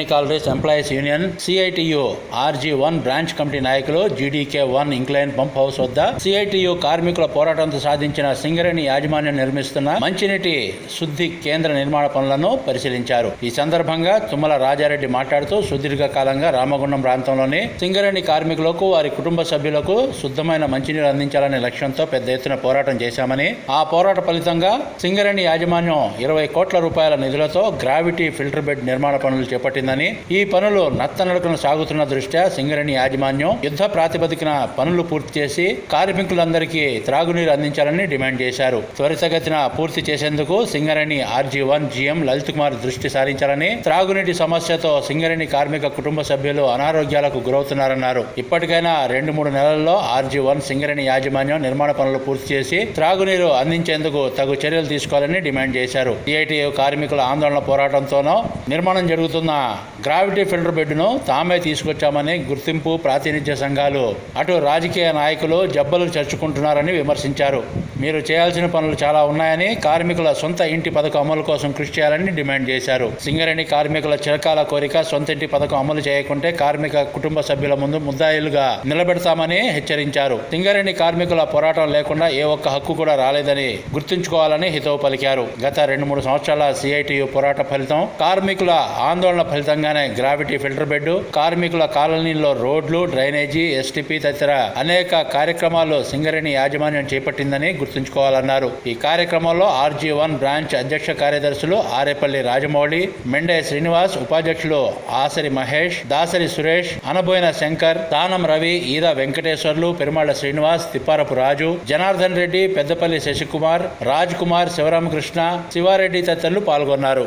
Singareni collieries employees union CITU RG one branch committee నాయకులు GDK one incline pump house వద్ద CITU కార్మికుల పోరాటంతో సాధించిన సింగరేణి యాజమాన్యం నిర్మిస్తున్న మంచినీటి శుద్ధి కేంద్ర నిర్మాణ పనులను పరిశీలించారు. ఈ సందర్భంగా తుమ్మల రాజారెడ్డి మాట్లాడుతూ సుదీర్ఘ కాలంగా రామగుండం ప్రాంతంలోని సింగరేణి కార్మికులకు వారి కుటుంబ సభ్యులకు శుద్ధమైన మంచినీరు అందించాలనే లక్ష్యంతో పెద్ద ఎత్తున పోరాటం చేశామని ఆ పోరాట ఫలితంగా సింగరేణి యాజమాన్యం ఇరవై కోట్ల రూపాయల నిధులతో గ్రావిటీ ఫిల్టర్ బెడ్ నిర్మాణ పనులు చేపట్టింది చేపట్టిందని ఈ పనులు నత్తనడకన సాగుతున్న దృష్ట్యా సింగరేణి యాజమాన్యం యుద్ధ ప్రాతిపదికన పనులు పూర్తి చేసి కార్మికులందరికీ త్రాగునీరు అందించాలని డిమాండ్ చేశారు. త్వరితగతిన పూర్తి చేసేందుకు Singareni RG one GM Lalit Kumar దృష్టి సారించాలని త్రాగునీటి సమస్యతో సింగరేణి కార్మిక కుటుంబ సభ్యులు అనారోగ్యాలకు గురవుతున్నారన్నారు. ఇప్పటికైనా రెండు మూడు నెలల్లో ఆర్జీ వన్ సింగరేణి యాజమాన్యం నిర్మాణ పనులు పూర్తి చేసి త్రాగునీరు అందించేందుకు తగు చర్యలు తీసుకోవాలని డిమాండ్ చేశారు. సిఐటియు కార్మికుల ఆందోళన పోరాటంతోనూ నిర్మాణం జరుగుతున్న గ్రావిటీ ఫిల్టర్ బెడ్ను తామే తీసుకొచ్చామని గుర్తింపు ప్రాతినిధ్య సంఘాలు అటు రాజకీయ నాయకులు జబ్బలు చర్చుకుంటున్నారని విమర్శించారు. మీరు చేయాల్సిన పనులు చాలా ఉన్నాయని కార్మికుల సొంత ఇంటి పథకం అమలు కోసం కృషి చేయాలని డిమాండ్ చేశారు. సింగరేణి కార్మికుల చిరకాల కోరిక సొంత ఇంటి పథకం అమలు చేయకుంటే కార్మిక కుటుంబ సభ్యుల ముందు ముద్దాయిలుగా నిలబెడతామని హెచ్చరించారు. సింగరేణి కార్మికుల పోరాటం లేకుండా ఏ ఒక్క హక్కు కూడా రాలేదని గుర్తుంచుకోవాలని హితవు పలికారు. గత రెండు మూడు సంవత్సరాల సిఐటియు పోరాట ఫలితం కార్మికుల ఆందోళన ఫలితంగానే గ్రావిటీ ఫిల్టర్ బెడ్ కార్మికుల కాలనీల్లో రోడ్లు డ్రైనేజీ ఎస్టిపి తదితర అనేక కార్యక్రమాలు సింగరేణి యాజమాన్యం చేపట్టిందని గుర్తుంచుకోవాలన్నారు. ఈ కార్యక్రమంలో ఆర్జీ వన్ బ్రాంచ్ అధ్యక్ష కార్యదర్శులు ఆరేపల్లి రాజమౌళి మెండే శ్రీనివాస్ ఉపాధ్యక్షులు ఆసరి మహేష్ దాసరి సురేష్ అనబోయిన శంకర్ తానం రవి ఈద వెంకటేశ్వర్లు పెరుమాళ్ళ శ్రీనివాస్ తిప్పారపు రాజు జనార్దన్ రెడ్డి పెద్దపల్లి శశికుమార్ రాజ్ కుమార్ శివరామకృష్ణ శివారెడ్డి తదితరులు పాల్గొన్నారు.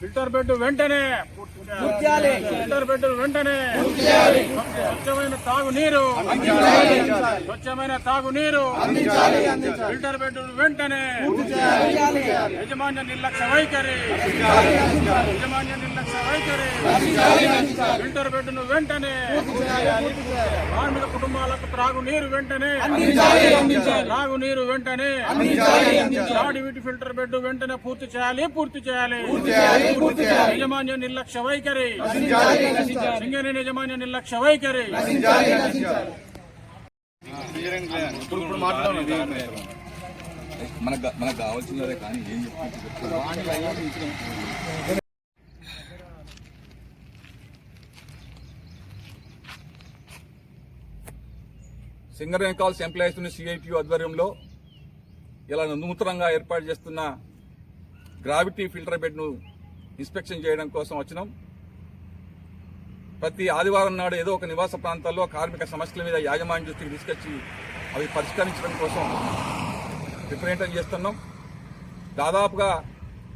ఫిల్టర్ బెడ్ వెంటనే. ఫిల్టర్ బెడ్ వెంటనే. స్వచ్ఛమైన తాగునీరు. స్వచ్ఛమైన తాగునీరు. ఫిల్టర్ బెడ్ వెంటనే. యజమాన్య నిర్లక్ష్య వైఖరి. యజమాన్య నిర్లక్ష్య వైఖరి. ఫిల్టర్ బెడ్ను వెంటనే. కార్మిక కుటుంబాలకు త్రాగునీరు వెంటనే. త్రాగునీరు వెంటనే. వీటి ఫిల్టర్ బెడ్ వెంటనే పూర్తి చేయాలి. పూర్తి చేయాలి. యజమాన్య నిర్లక్ష్య వైఖరి. సింగరేణి యజమాన్య నిర్లక్ష్య వైఖరి. మనకు మనకు కావాల్సినదే కానీ ఏం చెప్తుంది సింగరేణి కాల్స్ ఎంప్లాయీస్ సిఐటియు ఆధ్వర్యంలో ఇలా నూతనంగా ఏర్పాటు చేస్తున్న గ్రావిటీ ఫిల్టర్ బెడ్ను ఇన్స్పెక్షన్ చేయడం కోసం వచ్చినాం. ప్రతి ఆదివారం నాడు ఏదో ఒక నివాస ప్రాంతాల్లో కార్మిక సమస్యల మీద యాజమాన్య దృష్టికి తీసుకొచ్చి అవి పరిష్కరించడం కోసం రిప్రజెంట్ చేస్తున్నాం. దాదాపుగా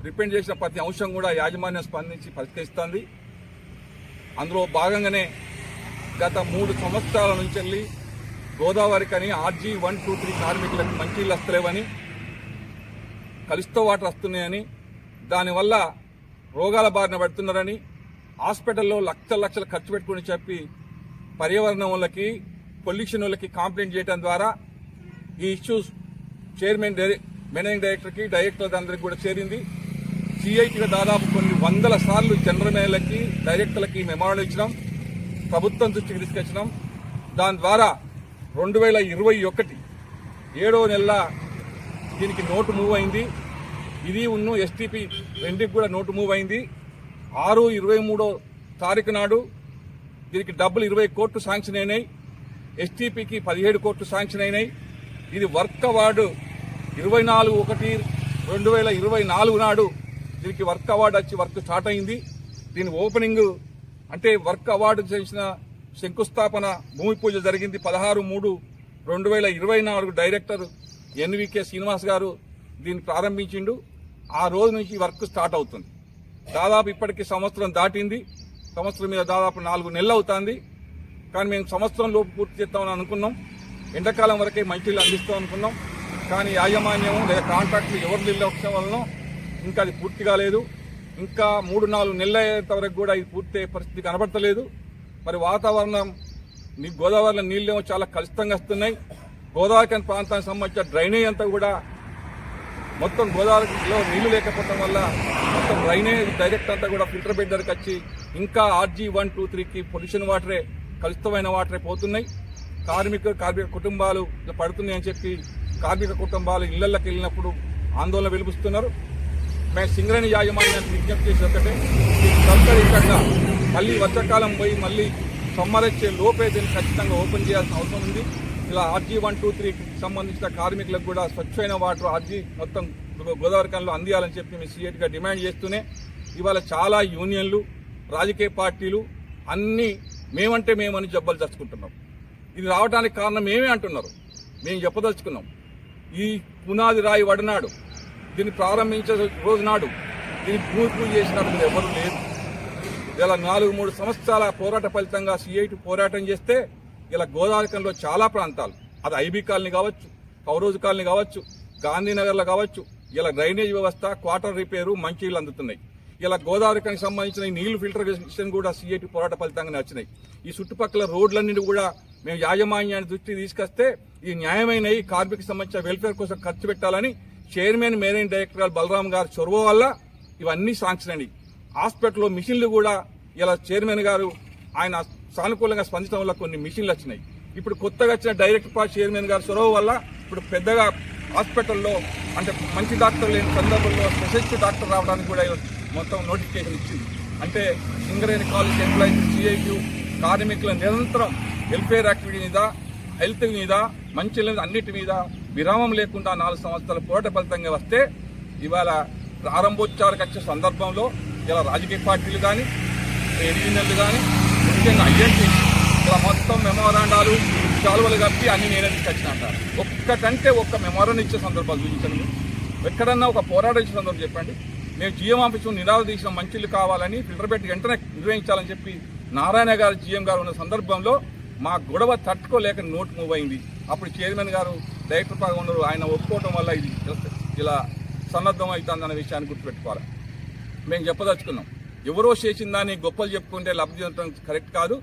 రిపెండ్ చేసిన ప్రతి అంశం కూడా యాజమాన్యం స్పందించి పరిష్కరిస్తుంది. అందులో భాగంగానే గత మూడు సంవత్సరాల నుంచి వెళ్ళి గోదావరి అని ఆర్జీ వన్ టూ త్రీ కార్మికులకు మంచి నీళ్ళు వస్తలేవని కలిస్తో వాటర్ వస్తున్నాయని దానివల్ల రోగాల బారిన పడుతున్నారని హాస్పిటల్లో లక్షల లక్షలు ఖర్చు పెట్టుకుని చెప్పి పర్యావరణం వాళ్ళకి పొల్యూషన్ వాళ్ళకి కంప్లైంట్ చేయడం ద్వారా ఈ ఇష్యూస్ చైర్మన్ మేనేజింగ్ డైరెక్టర్కి డైరెక్టర్ అందరికి కూడా చేరింది. సిఐటిగా దాదాపు కొన్ని వందల సార్లు జనరల్ మేనేజర్లకి డైరెక్టర్లకి మెమోరాండం ఇచ్చినాం. ప్రభుత్వం దృష్టికి తీసుకొచ్చినాం. దాని ద్వారా రెండు వేల ఇరవై ఒకటి ఏడో నెల దీనికి నోటు మూవ్ అయింది. ఇది ఉన్ను ఎస్టీపీ రెండుకి కూడా నోటు మూవ్ అయింది. ఆరు ఇరవై మూడో తారీఖు నాడు దీనికి డబ్బులు ఇరవై కోట్లు శాంక్షన్ అయినాయి. ఎస్టీపీకి పదిహేడు కోట్లు శాంక్షన్ అయినాయి. ఇది వర్క్ అవార్డు ఇరవై నాలుగు ఒకటి రెండు వేల ఇరవై నాలుగు నాడు దీనికి వర్క్ అవార్డు వచ్చి వర్క్ స్టార్ట్ అయింది. దీని ఓపెనింగ్ అంటే వర్క్ అవార్డు చేసిన శంకుస్థాపన భూమి పూజ జరిగింది పదహారు మూడు రెండు వేల ఇరవై నాలుగు డైరెక్టర్ ఎన్వికే శ్రీనివాస్ గారు దీన్ని ప్రారంభించిండు. ఆ రోజు నుంచి వర్క్ స్టార్ట్ అవుతుంది. దాదాపు ఇప్పటికి సంవత్సరం దాటింది. సంవత్సరం మీద దాదాపు నాలుగు నెలలు అవుతుంది. కానీ మేము సంవత్సరం లోపు పూర్తి చేస్తామని అనుకున్నాం. ఎండాకాలం వరకే మంచిలు అందిస్తాం అనుకున్నాం. కానీ యాజమాన్యం లేదా కాంట్రాక్టులు ఎవరు నిర్లక్ష్యం వలన ఇంకా అది పూర్తి కాలేదు. ఇంకా మూడు నాలుగు నెలల అయ్యేంత వరకు కూడా ఇది పూర్తి పరిస్థితి కనబడతలేదు. మరి వాతావరణం గోదావరిలో నీళ్ళేమో చాలా కలుషితంగా వస్తున్నాయి. గోదావరి ప్రాంతానికి సంబంధించిన డ్రైనేజ్ అంతా కూడా మొత్తం గోదావరిలో నీళ్ళు లేకపోవడం వల్ల మొత్తం డ్రైనేజ్ డైరెక్ట్ అంతా కూడా ఫిల్టర్ బెడ్ దగ్గరికి వచ్చి ఇంకా ఆర్జీ వన్ టూ త్రీకి పొల్యూషన్ వాటరే కలుషితమైన వాటరే పోతున్నాయి. కార్మిక కార్మిక కుటుంబాలు పడుతున్నాయని చెప్పి కార్మిక కుటుంబాలు ఇళ్ళకి వెళ్ళినప్పుడు ఆందోళన వెలిపిస్తున్నారు. మేము సింగరేణి యాజమాన్యానికి విజ్ఞప్తి చేసి ఒకటే సంతరించంగా మళ్ళీ వర్షాకాలం పోయి మళ్ళీ సమ్మర్ వచ్చే లోపే దీన్ని ఖచ్చితంగా ఓపెన్ చేయాల్సిన అవసరం ఉంది. ఇలా ఆర్జీ వన్ టూ త్రీకి సంబంధించిన కార్మికులకు కూడా స్వచ్ఛమైన వాటర్ ఆర్జీ మొత్తం గోదావరి కన్లో అందియాలని చెప్పి మేము సీఎట్గా డిమాండ్ చేస్తూనే ఇవాళ చాలా యూనియన్లు రాజకీయ పార్టీలు అన్నీ మేమంటే మేమని జబ్బలు తెచ్చుకుంటున్నాం ఇది రావడానికి కారణం మేమే అంటున్నారు. మేము చెప్పదలుచుకున్నాం. ఈ పునాది రాయి వడనాడు. దీన్ని ప్రారంభించే రోజు నాడు దీన్ని భూమి పూజ చేసినప్పుడు ఎవరు లేదు ఇలా నాలుగు మూడు సంవత్సరాల పోరాట ఫలితంగా సిఐటి పోరాటం చేస్తే ఇలా గోదావరికంలో చాలా ప్రాంతాలు. అది ఐబీ కాలనీ కావచ్చు కౌరోజు కాలనీ కావచ్చు గాంధీనగర్లో కావచ్చు ఇలా డ్రైనేజ్ వ్యవస్థ క్వార్టర్ రిపేరు మంచినీళ్ళు అందుతున్నాయి. ఇలా గోదావరికి సంబంధించిన ఈ నీళ్ళు ఫిల్టరేషన్ కూడా సిఐటి పోరాట ఫలితంగానే వచ్చినాయి. ఈ చుట్టుపక్కల రోడ్లన్నింటి కూడా మేము యాజమాన్యాన్ని దృష్టికి తీసుకొస్తే ఈ న్యాయమైన ఈ కార్మిక సంబంధించిన వెల్ఫేర్ కోసం ఖర్చు పెట్టాలని చైర్మన్ మేనేజింగ్ డైరెక్టర్ గారు బలరాం గారు చొరవ వల్ల ఇవన్నీ శాంక్షన్ అయినాయి. హాస్పిటల్లో మిషన్లు కూడా ఇలా చైర్మన్ గారు ఆయన సానుకూలంగా స్పందించడం వల్ల కొన్ని మిషన్లు వచ్చినాయి. ఇప్పుడు కొత్తగా వచ్చిన డైరెక్ట్ పాస్ చైర్మన్ గారు చొరవ వల్ల ఇప్పుడు పెద్దగా హాస్పిటల్లో అంటే మంచి డాక్టర్ లేని సందర్భంలో స్పెషలిస్ట్ డాక్టర్ రావడానికి కూడా మొత్తం నోటిఫికేషన్ ఇచ్చింది. అంటే సింగరేణి కాలేజ్ ఎంప్లాయీస్ సిఐక్యూ కార్మికుల నిరంతరం వెల్ఫేర్ యాక్టివిటీ మీద హెల్త్ మీద మంచి అన్నిటి మీద విరామం లేకుండా నాలుగు సంవత్సరాల పోరాట ఫలితంగా వస్తే ఇవాళ ప్రారంభోత్సవాలకు వచ్చే సందర్భంలో ఇలా రాజకీయ పార్టీలు కానీ యూనియన్లు కానీ ముఖ్యంగా ఐఎన్టీ ఇలా మొత్తం మెమోరాండాలు చాలువలు కప్పి అన్ని నేనే తీసుకొచ్చిన అంటారు ఒక్కటంటే ఒక్క మెమోరాండం ఇచ్చే సందర్భాలు చూపించండి ఎక్కడన్నా ఒక పోరాటం ఇచ్చే సందర్భం చెప్పండి. మేము జిఎం ఆఫీసు నిరాలు తీసిన మంచిలు కావాలని ఫిల్టర్ పెట్టి వెంటనే నిర్వహించాలని చెప్పి నారాయణ గారు జిఎం గారు ఉన్న సందర్భంలో మా గొడవ తట్టుకోలేక నోట్ మూవ్ అయింది. అప్పుడు చైర్మన్ గారు డైరెక్టర్ బాగా ఉన్నారు ఆయన ఒప్పుకోవడం వల్ల ఇది ఇలా సన్నద్ధం అవుతుందన్న విషయాన్ని గుర్తుపెట్టుకోవాలి. మేము చెప్పదలుచుకున్నాం. ఎవరో చేసిన దాన్ని గొప్పలు చెప్పుకుంటే లబ్ధి చెందడం కరెక్ట్ కాదు.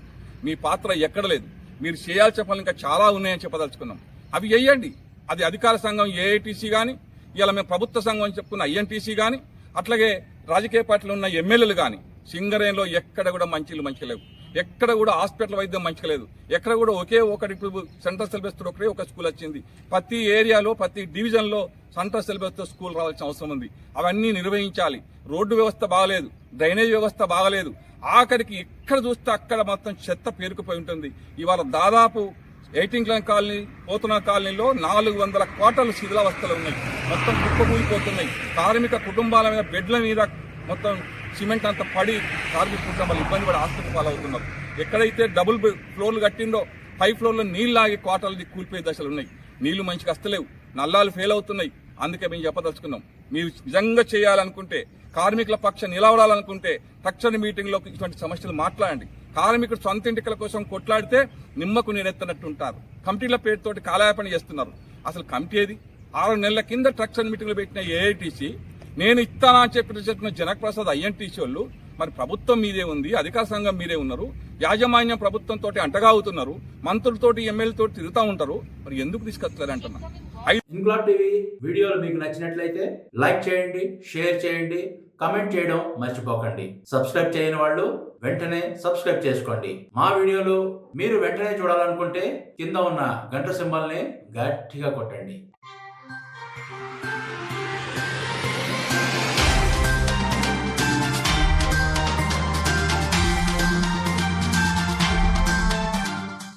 మీ పాత్ర ఎక్కడ లేదు. మీరు చేయాల్సిన పనులు ఇంకా చాలా ఉన్నాయని చెప్పదలుచుకున్నాం. అవి చేయండి. అది అధికార సంఘం ఏఐటీసీ కానీ ఇలా మేము ప్రభుత్వ సంఘం అని చెప్పుకున్న ఐఎన్టీసీ కానీ అట్లాగే రాజకీయ పార్టీలు ఉన్న ఎమ్మెల్యేలు కానీ సింగరేణిలో ఎక్కడ కూడా మంచిలు మంచిగా లేవు. ఎక్కడ కూడా హాస్పిటల్ వైద్యం మంచిగా లేదు. ఎక్కడ కూడా ఒకే ఒకటి సెంట్రల్ సిలబస్ ఒకటే ఒకే ఒక స్కూల్ వచ్చింది. ప్రతి ఏరియాలో ప్రతి డివిజన్లో సెంట్రల్ సిలబస్తో స్కూల్ రావాల్సిన అవసరం ఉంది. అవన్నీ నిర్వహించాలి. రోడ్డు వ్యవస్థ బాగలేదు. డ్రైనేజ్ వ్యవస్థ బాగలేదు. ఆఖరికి ఎక్కడ చూస్తే అక్కడ మొత్తం చెత్త పేరుకుపోయి ఉంటుంది. ఇవాళ దాదాపు ఎయిటింగ్ క్లాన్ కాలనీ పోతున్న కాలనీలో నాలుగు వందల కోటలు శిథిలావస్థలు ఉన్నాయి. మొత్తం కుప్పకూలిపోతున్నాయి. కార్మిక కుటుంబాల మీద బెడ్ల మీద మొత్తం సిమెంట్ అంత పడి కార్మిక కుటుంబాలు ఇబ్బంది పడి ఆసుపత్రి పాలవుతున్నారు. ఎక్కడైతే డబుల్ ఫ్లోర్లు కట్టిందో పై ఫ్లోర్లో నీళ్ళు ఆగి కోటలు కూలిపోయే దశలు ఉన్నాయి. నీళ్ళు మంచిగా వస్తలేవు నల్లాలు ఫెయిల్ అవుతున్నాయి. అందుకే మేము చెప్పదలుచుకున్నాం. మీరు నిజంగా చేయాలనుకుంటే కార్మికుల పక్షం నిలవడాలనుకుంటే తక్షణ మీటింగ్లో ఇటువంటి సమస్యలు మాట్లాడండి. కార్మికుడు సొంత ఇంటికల కోసం కొట్లాడితే నిమ్మకు నీరెత్తనట్టు ఉంటారు కమిటీల పేరుతోటి కాలయాపన చేస్తున్నారు. అసలు కమిటీ ఏది? ఆరు నెలల కింద ట్రక్షన్ మీటింగ్లు పెట్టిన ఏఐటీసీ నేను ఇస్తానని చెప్పిన చెప్పిన జనకప్రసాద్ ఐఎన్టీసీ వాళ్ళు మరి ప్రభుత్వం మీదే ఉంది అధికార సంఘం మీరే ఉన్నారు యాజమాన్యం ప్రభుత్వంతో అంటగా అవుతున్నారు మంత్రులతోటి ఎమ్మెల్యేతో తిరుగుతూ ఉంటారు మరి ఎందుకు తీసుకొస్తారు అంటున్నా? ఇంక్లాబ్ టీవీ వీడియోలు మీకు నచ్చినట్లయితే లైక్ చేయండి షేర్ చేయండి కమెంట్ చేయడం మర్చిపోకండి. సబ్స్క్రైబ్ చేయని వాళ్ళు వెంటనే సబ్స్క్రైబ్ చేసుకోండి. మా వీడియోలు మీరు వెంటనే చూడాలనుకుంటే కింద ఉన్న గంట సింబల్ని గట్టిగా కొట్టండి.